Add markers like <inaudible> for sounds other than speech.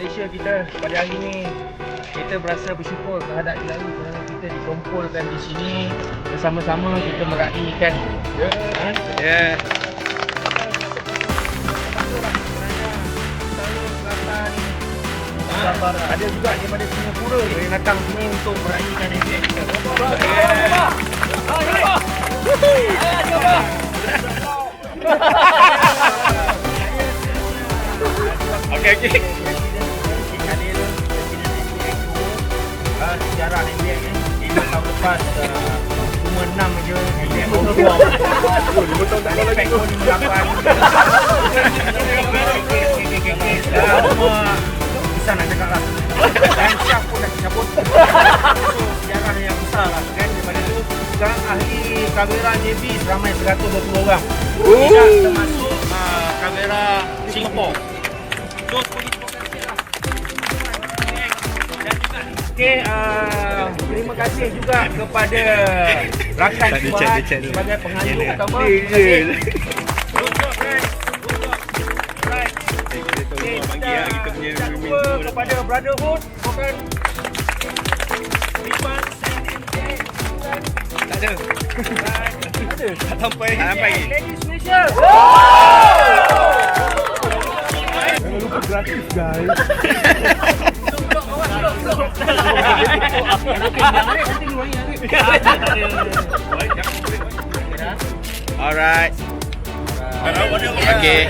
Malaysia kita pada hari ini kita berasa bersyukur terhadap ilahi kerana kita dikumpulkan di sini bersama-sama kita meraihkan Ya. ada juga daripada Singapura yang datang sini untuk meraihkan kita. Okey okey. Ah, sejarah MBX ni lima tahun lepas cuma enam je MBX baru keluar. Oh, lima tahun tak Balik lagi. pun lapan. Dah semua bisa nak cakap lah. Dan Syaf pun dah cabut. So, sejarah yang besar lah kan daripada tu. Sekarang ahli kamera JB ramai 120 orang. Tidak termasuk uh, kamera Singapore. So, Okey, uh, terima kasih juga kepada rakan dulu. sebagai penganjur Ni, utama. ni Terima kasih. Kita lah kepada Brotherhood bukan Sand and Day Tak ada. <laughs> Tak sampai. Tak sampai. Ladies Malaysia Jangan lupa gratis guys. Alright. Okay.